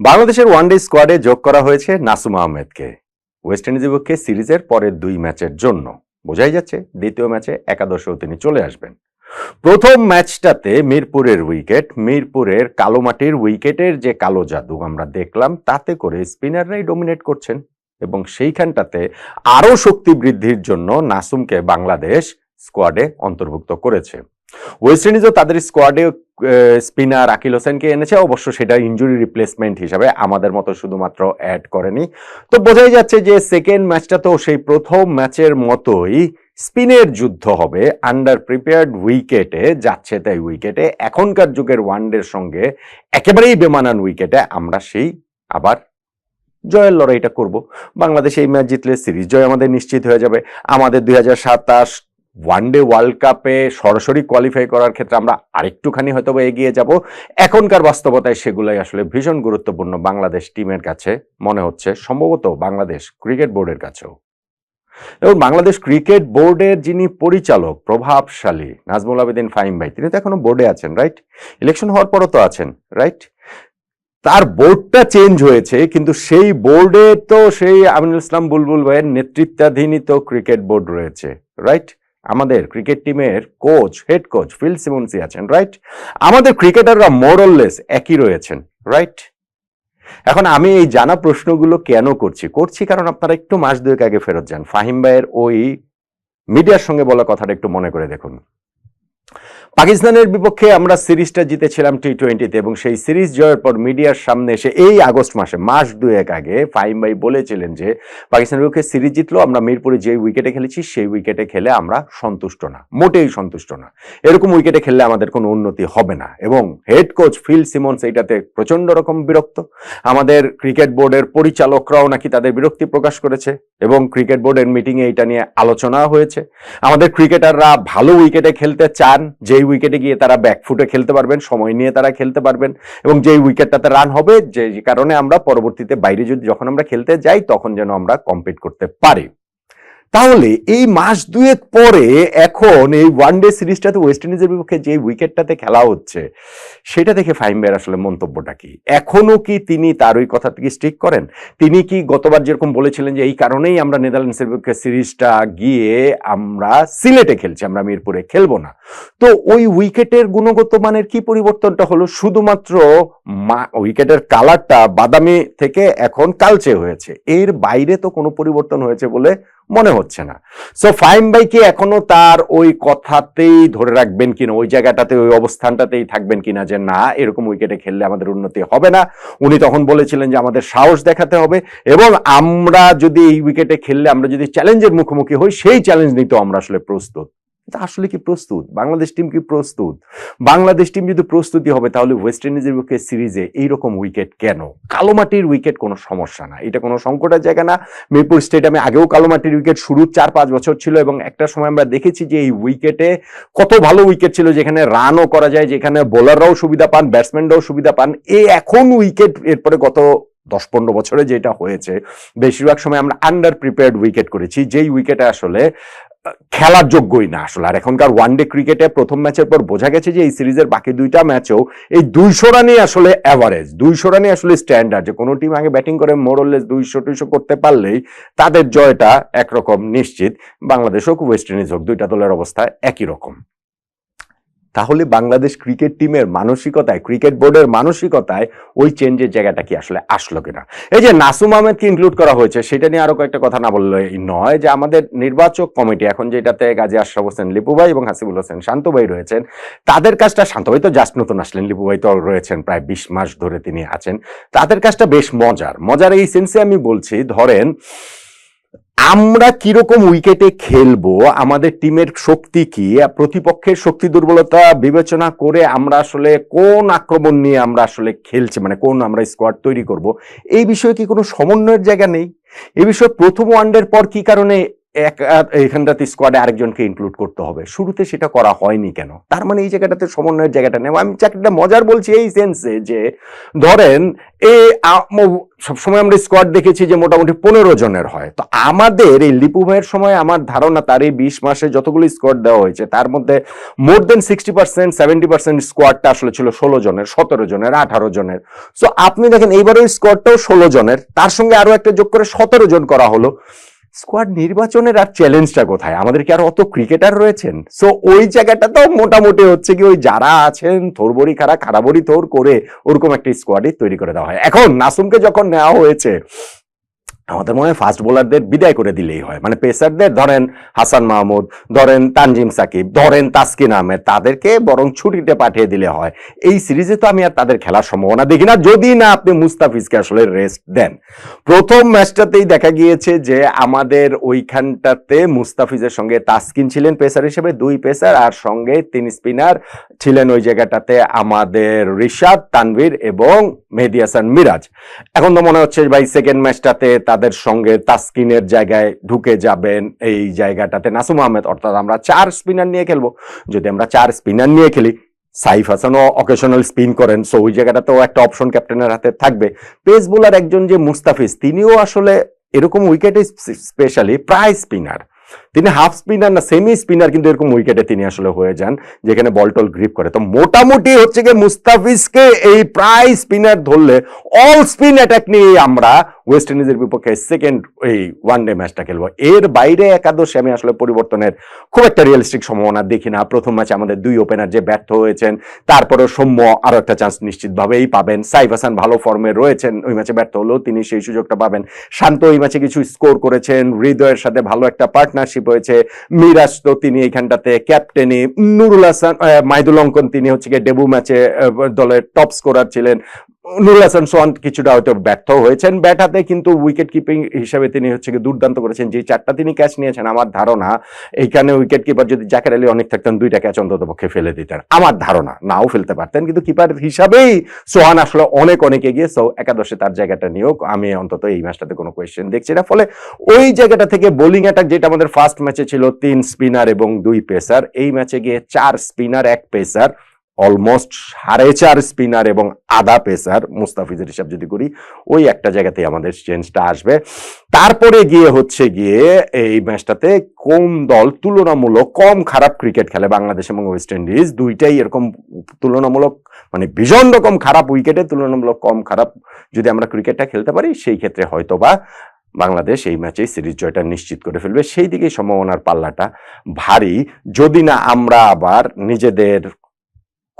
বাংলাদেশের ওয়ানডে স্কোয়াডে যোগ করা হয়েছে নাসুম আহমেদকে। ওয়েস্ট ইন্ডিজের পক্ষে সিরিজের পরের দুই ম্যাচের জন্য। বোঝাই যাচ্ছে, দ্বিতীয় ম্যাচে একাদশেও তিনি চলে আসবেন। প্রথম ম্যাচটাতে মিরপুরের উইকেট মিরপুরের কালো মাটির উইকেটের যে কালো জাদু আমরা দেখলাম, তাতে করে স্পিনাররাই ডোমিনেট করছেন এবং সেইখানটাতে আরও শক্তি বৃদ্ধির জন্য নাসুমকে বাংলাদেশ স্কোয়াডে অন্তর্ভুক্ত করেছে। ওয়েস্ট ইন্ডিজও তাদের স্কোয়াডে স্পিনার আকিল হোসেনকে এনেছে। অবশ্য সেটা ইঞ্জুরি রিপ্লেসমেন্ট হিসাবে আমাদের মতো শুধুমাত্র অ্যাড করেনি। তো বোঝাই যাচ্ছে যে সেকেন্ড ম্যাচটা তো সেই প্রথম ম্যাচের মতোই স্পিনের যুদ্ধ হবে। আন্ডার প্রিপেয়ার্ড উইকেটে যাচ্ছে তাই উইকেটে এখনকার যুগের ওয়ানডের সঙ্গে একেবারেই বেমানান উইকেটে আমরা সেই আবার জয়ের লড়াইটা করব। বাংলাদেশ এই ম্যাচ জিতলে সিরিজ জয় আমাদের নিশ্চিত হয়ে যাবে। আমাদের দুই হাজার সাতাশ ওয়ানডে ওয়ার্ল্ড কাপে সরাসরি কোয়ালিফাই করার ক্ষেত্রে আমরা আরেকটুখানি হয়তো এগিয়ে যাব। এখনকার বাস্তবতায় সেগুলোই আসলে ভীষণ গুরুত্বপূর্ণ বাংলাদেশ টিমের কাছে মনে হচ্ছে, সম্ভবত বাংলাদেশ ক্রিকেট বোর্ডের কাছেও। এবং বাংলাদেশ ক্রিকেট বোর্ডের যিনি পরিচালক, প্রভাবশালী নাজমুল আবেদিন ফাহিম ভাই, তিনি তো এখনও বোর্ডে আছেন রাইট ইলেকশন হওয়ার পরও তো আছেন রাইট তার বোর্ডটা চেঞ্জ হয়েছে, কিন্তু সেই বোর্ডে তো সেই আমিনুল ইসলাম বুলবুল ভাইয়ের নেতৃত্বাধীনই তো ক্রিকেট বোর্ড রয়েছে রাইট আমাদের ক্রিকেট টিমের coach head coach Phil Simmons আছেন রাইট আমাদের ক্রিকেটাররা মোরললেস একই রয়েছেন রাইট এখন আমি এই জানা প্রশ্নগুলো কেন করছি? করছি কারণ আপনারা একটু মাস দুয়েক আগে ফেরত যান। ফাহিম ভাইয়ের ওই মিডিয়ার সঙ্গে বলা কথাটা একটু মনে করে দেখুন। পাকিস্তানের বিপক্ষে আমরা সিরিজটা জিতেছিলাম টি টোয়েন্টিতে এবং সেই সিরিজ জয়ের পর মিডিয়ার সামনে এসে এই আগস্ট মাসে, মাস দুয়েক আগে ফাহিম ভাই বলেছিলেন যে পাকিস্তানের বিপক্ষে সিরিজ জিতলো, আমরা মিরপুরে যে উইকেটে খেলেছি সেই উইকেটে খেলে আমরা সন্তুষ্ট না, মোটেই সন্তুষ্ট না। এরকম উইকেটে খেললে আমাদের কোনো উন্নতি হবে না এবং হেড কোচ ফিল সিমন্স এইটাতে প্রচণ্ড রকম বিরক্ত। আমাদের ক্রিকেট বোর্ডের পরিচালকরাও নাকি তাদের বিরক্তি প্রকাশ করেছে এবং ক্রিকেট বোর্ডের মিটিংয়ে এটা নিয়ে আলোচনা হয়েছে। আমাদের ক্রিকেটাররা ভালো উইকেটে খেলতে চান যেই উইকেটে গিয়ে তারা ব্যাকফুটে খেলতে পারবেন, সময় নিয়ে তারা খেলতে পারবেন এবং যেই উইকেটটাতে রান হবে, যে কারণে আমরা পরবর্তীতে বাইরে যদি যখন আমরা খেলতে যাই, তখন যেন আমরা কম্পিট করতে পারি। তাহলে এই মাস দুয়েক পরে এখন এই ওয়ান ডে সিরিজটাতে ওয়েস্ট ইন্ডিজের বিপক্ষে যে উইকেটটাতে খেলা হচ্ছে, সেটা দেখে ভাইয়ের আসলে মন্তব্যটা কি? এখনও কি তিনি তার ওই কথা থেকে স্টিক করেন? তিনি কি গতবার যেরকম বলেছিলেন যে এই কারণেই আমরা নেদারল্যান্ডসের বিপক্ষে সিরিজটা গিয়ে আমরা সিলেটে খেলছি, আমরা মিরপুরে খেলব না। তো ওই উইকেটের গুণগত মানের কি পরিবর্তনটা হলো? শুধুমাত্র উইকেটের কালারটা বাদামি থেকে এখন কালচে হয়েছে। এর বাইরে তো কোনো পরিবর্তন হয়েছে বলে মনে হচ্ছে না। সো ফাইম ভাইকে এখনও তার ওই কথাতেই ধরে রাখবেন কিনা, ওই জায়গাটাতে, ওই অবস্থানটাতেই থাকবেন কিনা যে না, এরকম উইকেটে খেললে আমাদের উন্নতি হবে না। উনি তখন বলেছিলেন যে আমাদের সাহস দেখাতে হবে এবং আমরা যদি এই উইকেটে খেললে, আমরা যদি চ্যালেঞ্জের মুখোমুখি হই, সেই চ্যালেঞ্জ নিতেও আমরা আসলে প্রস্তুত। তা আসলে কি প্রস্তুত? বাংলাদেশ টিম কি প্রস্তুত? বাংলাদেশ টিম যদি প্রস্তুতি হবে, তাহলে ওয়েস্ট ইন্ডিজের বিপক্ষে সিরিজে এইরকম উইকেট কেন? কালো মাটির উইকেট কোনো সমস্যা না। এটা কোনো সংকটের জায়গা না। মিরপুর স্টেডিয়ামে আগেও কালো মাটির উইকেট শুরু চার পাঁচ বছর ছিল এবং একটা সময় আমরা দেখেছি যে এই উইকেটে কত ভালো উইকেট ছিল, যেখানে রানও করা যায়, যেখানে বোলাররাও সুবিধা পান ব্যাটসম্যানরাও সুবিধা পান। এ এখন উইকেট এরপরে গত দশ পনেরো বছরে যেটা হয়েছে, বেশিরভাগ সময় আমরা আন্ডার প্রিপেয়ার্ড উইকেট করেছি। যেই উইকেটে আসলে খেলার যোগ্যই না আসলে। আর এখনকার ওয়ান ডে ক্রিকেটে প্রথম ম্যাচের পর বোঝা গেছে যে এই সিরিজের বাকি দুইটা ম্যাচেও এই দুইশো রানই আসলে অ্যাভারেজ দুইশো রানই আসলে স্ট্যান্ডার্ড যে কোনো টিম আগে ব্যাটিং করে মোরলেস দুইশো টুইশো করতে পারলেই তাদের জয়টা একরকম নিশ্চিত। বাংলাদেশ হোক ওয়েস্ট ইন্ডিজ হোক, দুইটা দলের অবস্থা একই রকম। তাহলে বাংলাদেশ ক্রিকেট টিমের মানসিকতায়, ক্রিকেট বোর্ডের মানসিকতায় ওই চেঞ্জের জায়গাটা কি আসলে আসলো কিনা? এই যে নাসুম আহমেদকে ইনক্লুড করা হয়েছে, সেটা নিয়ে আরও কয়েকটা কথা না বললে নয় যে আমাদের নির্বাচক কমিটি, এখন যেটাতে গাজী আশরাফ হোসেন, লিপু ভাই এবং হাসিবুল হোসেন শান্ত ভাই রয়েছেন, তাদের কাজটা, শান্ত ভাই তো জাস্ট নতুন আসলেন, লিপু ভাই তো রয়েছেন প্রায় বিশ মাস ধরে তিনি আছেন, তাদের কাজটা বেশ মজার। মজার এই সেন্সে আমি বলছি, ধরেন আমরা কীরকম উইকেটে খেলব, আমাদের টিমের শক্তি কি, প্রতিপক্ষের শক্তি দুর্বলতা বিবেচনা করে আমরা আসলে কোন আক্রমণ নিয়ে আমরা আসলে খেলছি মানে কোন আমরা স্কোয়াড তৈরি করব, এই বিষয়ে কি কোনো সমন্বয়ের জায়গা নেই? এ বিষয়ে প্রথম ওয়ানডের পর কি কারণে এক এখানটাতে স্কোয়াডে আরেকজনকে ইনক্লুড করতে হবে। শুরুতে সেটা করা হয়নি কেন? তার মানে এই জায়গাটাতে সমন্বয়ের জায়গাটা নেই। আমি চাকরিটা মজার বলছি এই সেন্সে যে, ধরেন, এ সবসময় আমরা স্কোয়াড দেখেছি যে মোটামুটি পনেরো জনের হয়। তো আমাদের এই লিপু ভাইয়ের সময় আমার ধারণা তার এই বিশ মাসে যতগুলো স্কোয়াড দেওয়া হয়েছে, তার মধ্যে more than sixty percent seventy percent স্কোয়াডটা আসলে ছিল ষোলো জনের, সতেরো জনের, আঠারো জনের। সো আপনি দেখেন এইবারও স্কোয়াডটাও ষোলো জনের। তার সঙ্গে আরও একটা যোগ করে সতেরো জন করা হলো। স্কোয়াড নির্বাচনের আর চ্যালেঞ্জটা কোথায়? আমাদের কি আর অত ক্রিকেটার রয়েছেন? সো ওই জায়গাটা তো মোটামুটি হচ্ছে কি ওই যারা আছেন থোরবড়ি খারা খারাবড়ি থোর করে ওরকম একটা স্কোয়াডই তৈরি করে দেওয়া হয়। এখন, নাসুমকে যখন নেওয়া হয়েছে আমাদের মনে হয় ফাস্ট বোলারদের বিদায় করে দিলেই হয়। মানে পেসারদের ধরেন হাসান মাহমুদ, ধরেন তানজিম সাকিব, ধরেন তাসকিন আহমেদ, তাদেরকে বরং ছুটিতে পাঠিয়ে দিলে হয়। এই সিরিজে তো আমি আর তাদের খেলার সম্ভাবনা দেখি না। যদি না আপনি মুস্তাফিজকে আসলে রেস্ট দেন। প্রথম ম্যাচটাতেই দেখা গিয়েছে যে আমাদের ওইখানটাতে মুস্তাফিজের সঙ্গে তাসকিন ছিলেন পেসার হিসেবে, দুই পেসার, আর সঙ্গে তিন স্পিনার ছিলেন ওই জায়গাটাতে আমাদের রিশাদ, তানভীর এবং মেহেদি হাসান মিরাজ। এখন তো মনে হচ্ছে ভাই সেকেন্ড ম্যাচটাতে তাদের সঙ্গে তাসকিনের জায়গায় ঢুকে যাবেন এই জায়গাটাতে। নাসুম আহমেদ, অর্থাৎ আমরা চার স্পিনার নিয়ে খেলব। যদি আমরা চার স্পিনার নিয়ে খেলি, সাইফ হাসানও অকেশনাল স্পিন করেন সো ওই জায়গাটাতেও একটা অপশন ক্যাপ্টেনের হাতে থাকবে। পেস বোলার একজন যে মুস্তাফিজ, তিনিও আসলে এরকম উইকেটে স্পেশালি প্রায় স্পিনার তিনি হাফ স্পিনার না সেমি স্পিনার কিন্তু এরকম উইকেটে তিনি আসলে হয়ে যান, যেখানে বল টল গ্রিপ করে। তো মোটামুটি হচ্ছে গিয়ে মুস্তাফিজকে এই প্রায় স্পিনার ধরলে অল স্পিন অ্যাটাক নিয়ে আমরা ওয়েস্ট ইন্ডিজের বিপক্ষে সেকেন্ড এই ওয়ান ডে ম্যাচটা খেলব। এর বাইরে একাদশে আমি আসলে পরিবর্তনের খুব একটা রিয়েলিস্টিক সম্ভাবনা দেখি না। প্রথম ম্যাচে আমাদের দুই ওপেনার যে ব্যর্থ হয়েছেন, তারপরেও সৌম্য আরও একটা চান্স নিশ্চিতভাবেই পাবেন। সাইফ হাসান ভালো ফর্মে রয়েছেন, ওই ম্যাচে ব্যর্থ হলেও তিনি সেই সুযোগটা পাবেন। শান্ত ওই ম্যাচে কিছু স্কোর করেছেন, হৃদয়ের সাথে ভালো একটা পার্টনারশিপ হয়েছে মিরাজ তো তিনি এইখানটাতে ক্যাপ্টেনি নুরুল হাসান মাইদুল অঙ্কন তিনি হচ্ছে গিয়ে ডেবু ম্যাচে দলের টপ স্কোরার ছিলেন। নুরুল হাসান সোহান কিছুটা হয়তো ব্যর্থ হয়েছেন ব্যাট হাতে, কিন্তু উইকেট কিপিং হিসেবে তিনি হচ্ছে দুর্দান্ত করেছেন। যে চারটা তিনি ক্যাচ নিয়েছেন, আমার ধারণা এইখানে উইকেট কিপার যদি জাকের আলী অনেক থাকতেন, দুইটা ক্যাচ অন্তত পক্ষে ফেলে দিতেন। আমার ধারণা, নাও ফেলতে পারতেন, কিন্তু কিপার হিসাবেই সোহান আসলে অনেক অনেক এগিয়ে সো একাদশে তার জায়গাটা নিয়েও আমি অন্তত এই ম্যাচটাতে কোনো কোয়েশ্চেন দেখছি না। ফলে ওই জায়গাটা থেকে বোলিং অ্যাটাক যেটা আমাদের ফার্স্ট ম্যাচে ছিল, তিন স্পিনার এবং দুই পেসার এই ম্যাচে গিয়ে চার স্পিনার এক পেসার অলমোস্ট সাড়ে চার স্পিনার এবং আধা পেসার মুস্তাফিজের হিসাব যদি করি, ওই একটা জায়গাতেই আমাদের চেঞ্জটা আসবে। তারপরে গিয়ে হচ্ছে গিয়ে এই ম্যাচটাতে কোন দল তুলনামূলক কম খারাপ ক্রিকেট খেলে, বাংলাদেশ এবং ওয়েস্ট ইন্ডিজ দুইটাই এরকম তুলনামূলক মানে ভীষণ রকম খারাপ উইকেটে তুলনামূলক কম খারাপ যদি আমরা ক্রিকেটটা খেলতে পারি, সেই ক্ষেত্রে হয়তো বা বাংলাদেশ এই ম্যাচে সিরিজ জয়টা নিশ্চিত করে ফেলবে। সেই দিকে সম্ভাবনার পাল্লাটা ভারী। যদি না আমরা আবার নিজেদের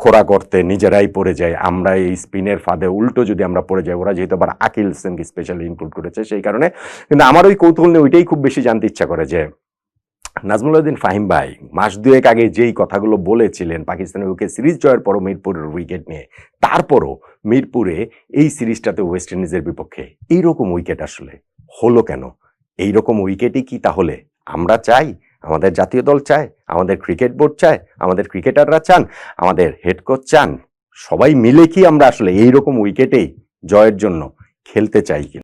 খোরা করতে নিজেরাই পড়ে যায়। আমরা এই স্পিনের ফাঁদে উল্টো যদি আমরা পড়ে যাই, ওরা যেহেতু আবার আকিল সেনকে স্পেশালি ইনক্লুড করেছে, সেই কারণে কিন্তু আমার ওই কৌতূহল নিয়ে ওইটাই খুব বেশি জানতে ইচ্ছা করে যে নাজমুল উদ্দিন ফাহিম ভাই মাস দুয়েক আগে যেই কথাগুলো বলেছিলেন পাকিস্তানের বুকে সিরিজ জয়ের পরও মিরপুরের উইকেট নিয়ে, তারপরও মিরপুরে এই সিরিজটাতে ওয়েস্ট ইন্ডিজের বিপক্ষে এইরকম উইকেট আসলে হলো কেন? এইরকম উইকেটই কি তাহলে আমরা চাই? আমাদের জাতীয় দল চায়, আমাদের ক্রিকেট বোর্ড চায়, আমাদের ক্রিকেটাররা চান, আমাদের হেড কোচ চান। সবাই মিলে কি আমরা আসলে এইরকম উইকেটেই জয়ের জন্য খেলতে চাই